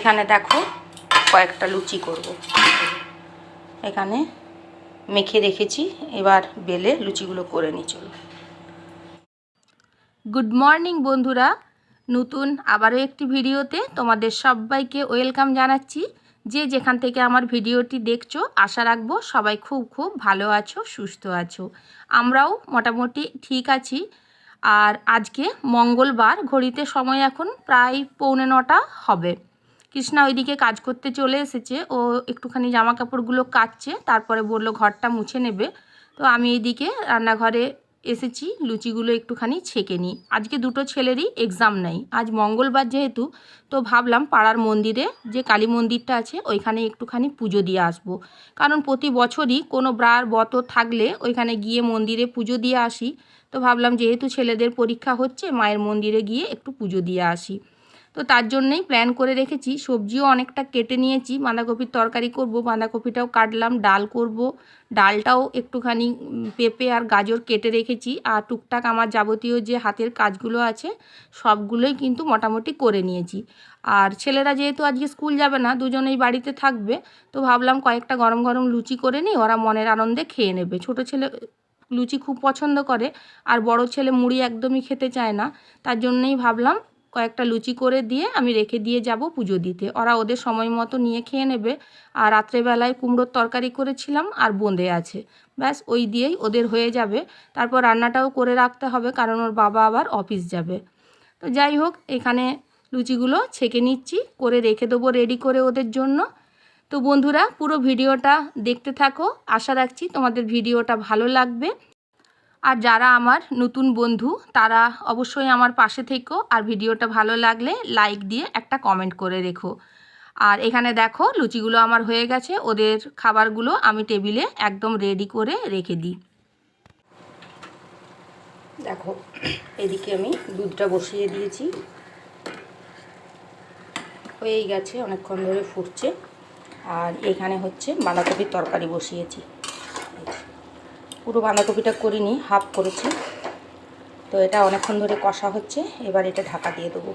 এখানে দেখো কয়েকটা লুচি করব। এখানে মেখে রেখেছি, এবার বেলে লুচিগুলো করে নিই, চলো। গুড মর্নিং বন্ধুরা। নতুন আবারও একটি ভিডিওতে তোমাদের সবাইকে ওয়েলকাম জানাচ্ছি। যে যেখান থেকে আমার ভিডিওটি দেখছ, আশা রাখব সবাই খুব খুব ভালো আছো, সুস্থ আছো। আমরাও মোটামুটি ঠিক আছি। আর আজকে মঙ্গলবার, ঘড়িতে সময় এখন প্রায় পৌনে নটা হবে। কৃষ্ণা ওইদিকে কাজ করতে চলে এসেছে। ও একটুখানি জামা কাপড়গুলো কাচছে, তারপরে বলল, ঘরটা মুছে নেবে। তো আমি এইদিকে রান্নাঘরে এসেছি, লুচিগুলো একটুখানি ছেঁকে নিই। আজকে দুটো ছেলেরই এক্সাম নেই। আজ মঙ্গলবার যেহেতু, তো ভাবলাম পাড়ার মন্দিরে যে কালী মন্দিরটা আছে, ওইখানে একটুখানি পুজো দিয়ে আসব। কারণ প্রতি বছরই কোনো ব্রার বত থাকলে ওইখানে গিয়ে মন্দিরে পুজো দিয়ে আসি। তো ভাবলাম, যেহেতু ছেলেদের পরীক্ষা হচ্ছে, মায়ের মন্দিরে গিয়ে একটু পুজো দিয়ে আসি। তো তার জন্যই প্ল্যান করে রেখেছি। সবজিও অনেকটা কেটে নিয়েছি। বাঁধাকপির তরকারি করব, বাঁধাকপিটাও কাটলাম, ডাল করব। ডালটাও একটুখানি পেঁপে আর গাজর কেটে রেখেছি। আর টুকটাক আমার যাবতীয় যে হাতের কাজগুলো আছে, সবগুলোই কিন্তু মোটামুটি করে নিয়েছি। আর ছেলেরা যেহেতু আজকে স্কুল যাবে না, দুজনেই বাড়িতে থাকবে, তো ভাবলাম কয়েকটা গরম গরম লুচি করে নিই, ওরা মনের আনন্দে খেয়ে নেবে। ছোট ছেলে লুচি খুব পছন্দ করে, আর বড় ছেলে মুড়ি একদমই খেতে চায় না। তার জন্যই ভাবলাম কয়েকটা লুচি করে দিয়ে আমি রেখে দিয়ে যাব পুজো দিতে। ওরা ওদের সময় মতো নিয়ে খেয়ে নেবে। আর রাত্রেবেলায় কুমড়োর তরকারি করেছিলাম আর বোঁদে আছে। ব্যাস, ওই দিয়েই ওদের হয়ে যাবে। তারপর রান্নাটাও করে রাখতে হবে, কারণ ওর বাবা আবার অফিস যাবে। তো যাই হোক, এখানে লুচিগুলো ছেঁকে নিচ্ছি, করে রেখে দেবো রেডি করে ওদের জন্য। তো বন্ধুরা, পুরো ভিডিওটা দেখতে থাকো। আশা রাখছি তোমাদের ভিডিওটা ভালো লাগবে। আর যারা আমার নতুন বন্ধু, তারা অবশ্যই আমার পাশে থেকো। আর ভিডিওটা ভালো লাগলে লাইক দিয়ে একটা কমেন্ট করে রেখো। আর এখানে দেখো, লুচিগুলো আমার হয়ে গেছে। ওদের খাবারগুলো আমি টেবিলে একদম রেডি করে রেখে দিই। দেখো, এদিকে আমি দুধটা বসিয়ে দিয়েছি। হয়েই গেছে, অনেকক্ষণ ধরে ফুটছে। আর এখানে হচ্ছে বাঁধাকপির তরকারি বসিয়েছি। পুরো বাঁধাকপিটা করিনি হাফ করেছি। তো এটা অনেকক্ষণ ধরে কষা হচ্ছে, এবার এটা ঢাকা দিয়ে দেবো।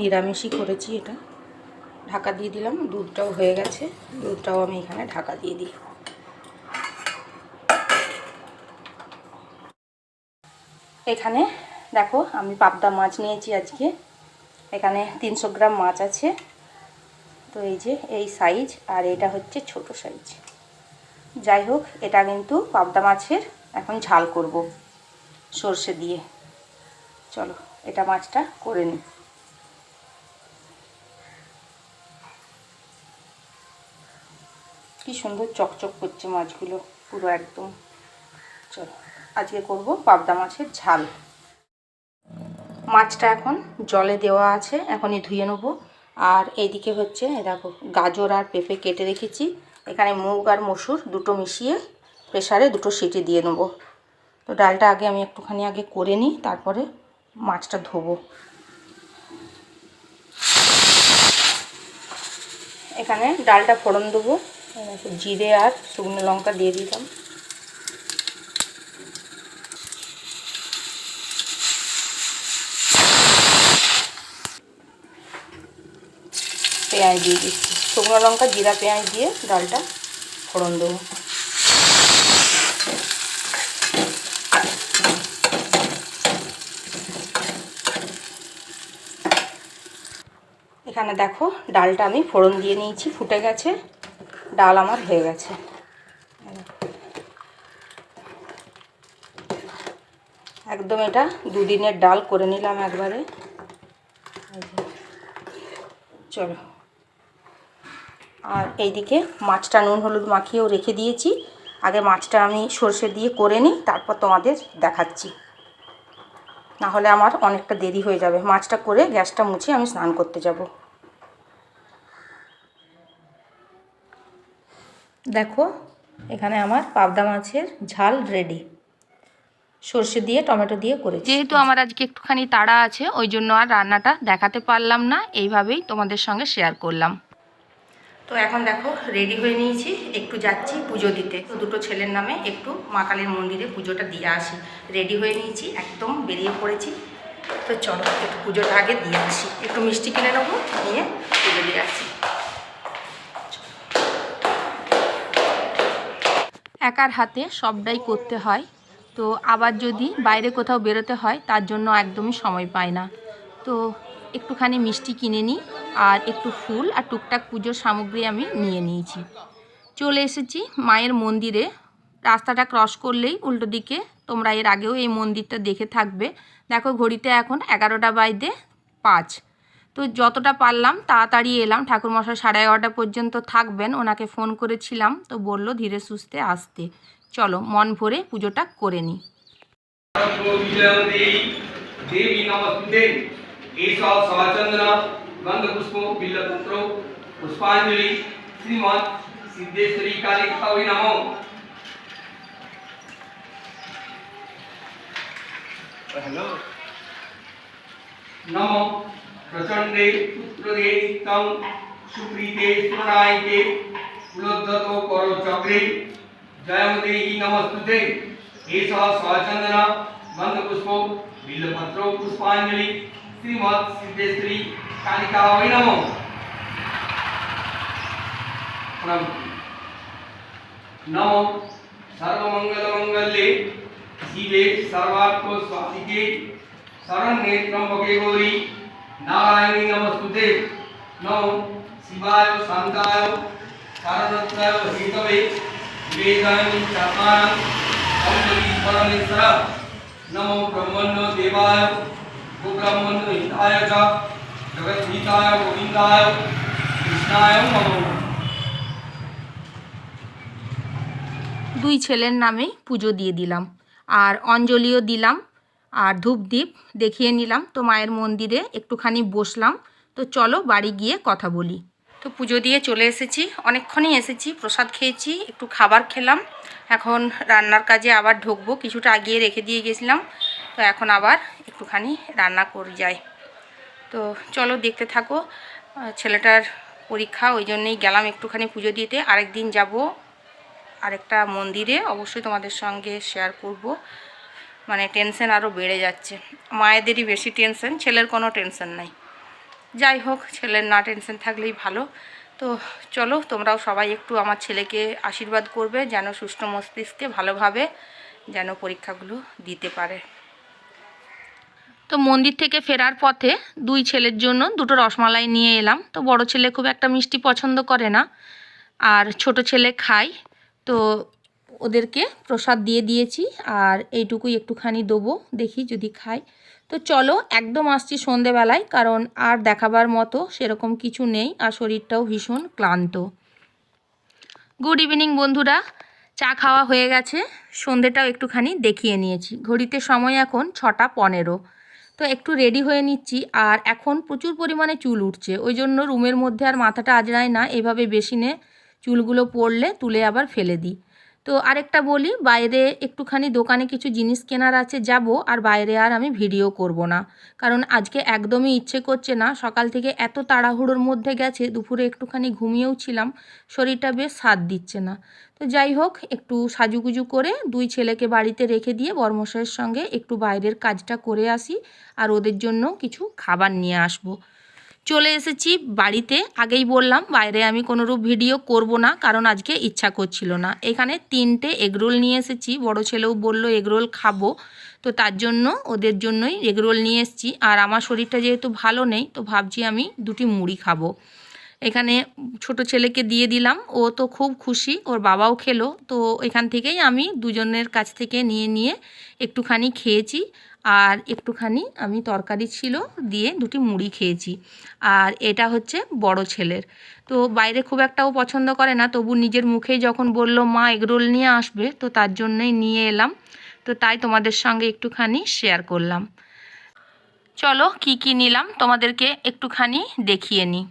নিরামিষই করেছি এটা। ঢাকা দিয়ে দিলাম, দুধটাও হয়ে গেছে। দুধটাও আমি এখানে ঢাকা দিয়ে দিই। এখানে দেখো, আমি পাবদা মাছ নিয়েছি আজকে। এখানে তিনশো গ্রাম মাছ আছে। তো এই যে এই সাইজ আর এটা হচ্ছে ছোট সাইজ যাই হোক, এটা কিন্তু পাবদা মাছের এখন ঝাল করব সর্ষে দিয়ে। চলো, এটা মাছটা করে নিই। কি সুন্দর চকচক করছে মাছগুলো, পুরো একদম। চলো, আজকে করব পাবদা মাছের ঝাল। মাছটা এখন জলে দেওয়া আছে, এখনই ধুয়ে নেব। আর এইদিকে হচ্ছে দেখো, গাজর আর পেঁপে কেটে রেখেছি। এখানে মুগ আর মসুর দুটো মিশিয়ে প্রেসারে দুটো সিটি দিয়ে নেব। তো ডালটা আগে আমি একটুখানি আগে করে নিই, তারপরে মাছটা ধোবো। এখানে ডালটা ফোড়ন দেবো। জিরে আর শুকনো লঙ্কা দিয়ে দিলাম। পেঁয়াজ দিয়ে দিচ্ছি। শুকনো লঙ্কা, জিরা পেঁয়াজ দিয়ে ডালটা ফোড়ন দেবো। এখানে দেখো ডালটা আমি ফোড়ন দিয়ে নিয়েছি, ফুটে গেছে, ডাল আমার হয়ে গেছে। একদম এটা দুদিনের ডাল করে নিলাম একবারে। চলো। আর এইদিকে মাছটা নুন হলুদ মাখিয়েও রেখে দিয়েছি। আগে মাছটা আমি সর্ষে দিয়ে করে নিই, তারপর তোমাদের দেখাচ্ছি। না হলে আমার অনেকটা দেরি হয়ে যাবে। মাছটা করে গ্যাসটা মুছে আমি স্নান করতে যাব। দেখো, এখানে আমার পাবদা মাছের ঝাল রেডি সর্ষে দিয়ে, টমেটো দিয়ে করেছি। যেহেতু আমার আজকে একটুখানি তাড়া আছে, ওই জন্য আর রান্নাটা দেখাতে পারলাম না। এইভাবেই তোমাদের সঙ্গে শেয়ার করলাম। তো এখন দেখো রেডি হয়ে নিয়েছি। একটু যাচ্ছি পুজো দিতে। তো দুটো ছেলের নামে একটু মা কালীর মন্দিরে পুজোটা দিয়ে আসি। রেডি হয়ে নিয়েছি, একদম বেরিয়ে পড়েছি। তো চলো, একটু পুজোটা আগে দিয়ে আসি। একটু মিষ্টি কিনে নেব, নিয়ে পুজো দিয়ে আসি। একার হাতে সবটাই করতে হয়। তো আবার যদি বাইরে কোথাও বেরোতে হয়, তার জন্য একদমই সময় পায় না। তো একটুখানি মিষ্টি কিনে নিই আর একটু ফুল আর টুকটাক পুজোর সামগ্রী আমি নিয়ে নিয়েছি। চলে এসেছি মায়ের মন্দিরে। রাস্তাটা ক্রস করলেই উল্টো দিকে। তোমরা এর আগেও এই মন্দিরটা দেখে থাকবে। দেখো ঘড়িতে এখন এগারোটা বাইদে পাঁচ। তো যতটা পারলাম তাড়াতাড়ি এলাম। ঠাকুরমশাই সাড়ে এগারোটা পর্যন্ত থাকবেন। ওনাকে ফোন করেছিলাম। তো বলল ধীরে সুস্থে আসতে। চলো মন ভরে পুজোটা করে নিই। एषा सचंदन गंध पुष्पो बिल्लपत्रो पुष्पांजलि श्रीमद सिद्धेश्वरी कालिकावि नमो। हेलो नमो। प्रचंडे पुत्रदे नित्यं सुप्रीते स्मरणायते कुलोद्धतो करो चक्रे। जयमते नमस्तुते। एषः स्वचंदन गंधपुष्पो बिल्लपत्रो पुष्पांजलि। श्रीमद सिद्धेश्वरी कालिका नमो। प्रणाम। नमो सर्वमंगलमंगल्ये शिवे सर्वार्थ स्वादिके शरण्ये त्र्यंबके गौरी, नारायणी नमस्तुते। नमो शिवाय शांताय कारणत्राय हेतवे वेदानि चत्वारं अम्बरी परमेश्वर नमो ब्रह्मण्य देवाय गोब्रह्मण्य हिताय च जगद्धिताय गोविन्दाय कृष्णाय नमो দুই ছেলের নামেই পুজো দিয়ে দিলাম আর অঞ্জলিও দিলাম আর ধূপ দ্বীপ দেখিয়ে নিলাম তো মায়ের মন্দিরে একটুখানি বসলাম তো চলো বাড়ি গিয়ে কথা বলি তো পুজো দিয়ে চলে এসেছি অনেকক্ষণই এসেছি প্রসাদ খেয়েছি একটু খাবার খেলাম এখন রান্নার কাজে আবার ঢুকবো কিছুটা আগিয়ে রেখে দিয়ে গেছিলাম তো এখন আবার একটুখানি রান্না করে যাই। তো চলো দেখতে থাকো ছেলেটার পরীক্ষা, ওই জন্যেই গেলাম একটুখানি পুজো দিতে। আরেক দিন যাব আরেকটা মন্দিরে, অবশ্যই তোমাদের সঙ্গে শেয়ার করব। মানে টেনশন আরও বেড়ে যাচ্ছে। মায়েদেরই বেশি টেনশন ছেলের কোনো টেনশন নাই। যাই হোক, ছেলের না টেনশন থাকলেই ভালো। তো চলো, তোমরাও সবাই একটু আমার ছেলেকে আশীর্বাদ করবে, যেন সুষ্ঠু মস্তিষ্কে ভালোভাবে যেন পরীক্ষাগুলো দিতে পারে। তো মন্দির থেকে ফেরার পথে দুই ছেলের জন্য দুটো রসমালাই নিয়ে এলাম। তো বড় ছেলে খুব একটা মিষ্টি পছন্দ করে না, আর ছোট ছেলে খায়। তো ওদেরকে প্রসাদ দিয়ে দিয়েছি, আর এইটুকুই একটুখানি দেবো, দেখি যদি খাই তো চলো, একদম আসছি সন্ধেবেলায়, কারণ আর দেখাবার মতো সেরকম কিছু নেই, আর শরীরটাও ভীষণ ক্লান্ত। গুড ইভিনিং বন্ধুরা, চা খাওয়া হয়ে গেছে, সন্ধেটাও একটুখানি দেখিয়ে নিয়েছি। ঘড়িতে সময় এখন ছটা পনেরো। তো একটু রেডি হয়ে নিচ্ছি। আর এখন প্রচুর পরিমাণে চুল উঠছে। ওই জন্য রুমের মধ্যে আর মাথাটা আজড়ায় না। এভাবে বেসিনে চুলগুলো পড়লে তুলে আবার ফেলে দিই। তো আরেকটা বলি, বাইরে একটুখানি দোকানে কিছু জিনিস কেনার আছে, যাব আর বাইরে আর আমি ভিডিও করব না। কারণ আজকে একদমই ইচ্ছে করছে না, সকাল থেকে এত তাড়াহুড়োর মধ্যে গেছে, দুপুরে একটুখানি ঘুমিয়েও ছিলাম, শরীরটা বেশ সাথ দিচ্ছে না। তো যাই হোক, একটু সাজুগুজু করে দুই ছেলেকে বাড়িতে রেখে দিয়ে বর্মশাইয়ের সঙ্গে একটু বাইরের কাজটা করে আসি, আর ওদের জন্য কিছু খাবার নিয়ে আসব। চলে এসেছি বাড়িতে। আগেই বললাম, বাইরে আমি কোনোরূপ ভিডিও করব না, কারণ আজকে ইচ্ছা করছিল না। এখানে তিনটে এগরোল নিয়ে এসেছি, বড় ছেলেও বলল এগরোল খাব। তো তার জন্য, ওদের জন্যই এগরোল নিয়ে এসেছি। আর আমার শরীরটা যেহেতু ভালো নেই, তো ভাবছি আমি দুটি মুড়ি খাব। এখানে ছোট ছেলেকে দিয়ে দিলাম, ও তো খুব খুশি, ওর বাবাও খেলো। তো এখান থেকেই আমি দুজনের কাছ থেকে নিয়ে নিয়ে একটুখানি খেয়েছি। আর একটুখানি আমি তরকারি ছিল দিয়ে দুটি মুড়ি খেয়েছি। আর এটা হচ্ছে বড় ছেলের। তো বাইরে খুব একটাও পছন্দ করে না, তবু নিজের মুখেই যখন বলল, মা, এগরোল নিয়ে আসবে, তো তার জন্যই নিয়ে এলাম। তো তাই তোমাদের সঙ্গে একটুখানি শেয়ার করলাম। চলো কি কি নিলাম তোমাদেরকে একটুখানি দেখিয়ে নিই।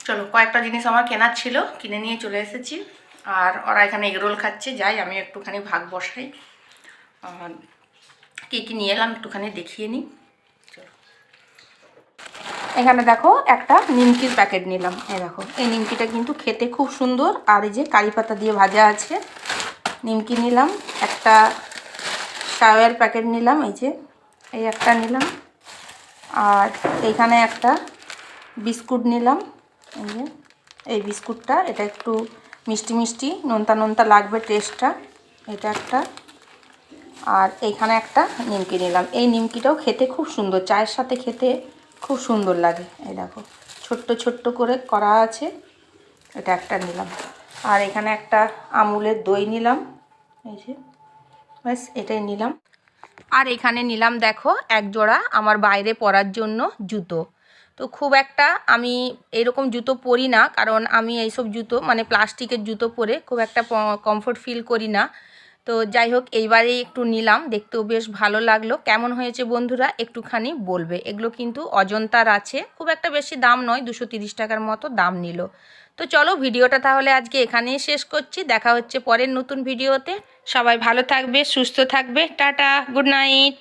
চলো, কয়েকটা জিনিস আমার কেনার ছিল, কিনে নিয়ে চলে এসেছি। আর ওরা এখানে এগরোল খাচ্ছে, যাই আমি একটুখানি ভাগ বসাই। কী কী নিয়ে এলাম, একটুখানি দেখিয়ে নিই। এখানে দেখো, একটা নিমকির প্যাকেট নিলাম। এই দেখো, এই নিমকিটা কিন্তু খেতে খুব সুন্দর। আর এই যে কারি পাতা দিয়ে ভাজা আছে, নিমকি নিলাম, একটা সাওয়ার প্যাকেট নিলাম, এই যে, এই একটা নিলাম। আর এইখানে একটা বিস্কুট নিলাম, এই যে, এই বিস্কুটটা, এটা একটু মিষ্টি মিষ্টি, নোনতা নোনতা লাগবে টেস্টটা এটা একটা। আর এইখানে একটা নিমকি নিলাম। এই নিমকিটাও খেতে খুব সুন্দর, চায়ের সাথে খেতে খুব সুন্দর লাগে। এই দেখো, ছোট্ট ছোট্ট করে করা আছে, এটা একটা নিলাম। আর এখানে একটা আমুলের দই নিলাম, এই যে, ব্যাস, এটাই নিলাম। আর এখানে নিলাম, দেখো এক জোড়া আমার বাইরে পরার জন্য জুতো। তো খুব একটা আমি এরকম জুতো পরি না, কারণ আমি এইসব জুতো মানে প্লাস্টিকের জুতো পরে খুব একটা কমফোর্ট ফিল করি না। তো যাই হোক এইবারে একটু নিলাম। দেখতেও বেশ ভালো লাগল। কেমন হয়েছে বন্ধুরা? একটুখানি বলবে। এগুলো কিন্তু অজন্তার আছে। খুব একটা বেশি দাম নয়, দুশো টাকার মতো দাম নিল। তো চলো, ভিডিওটা তাহলে আজকে এখানেই শেষ করছি। দেখা হচ্ছে পরের নতুন ভিডিওতে। সবাই ভালো থাকবে, সুস্থ থাকবে। Tata, good night.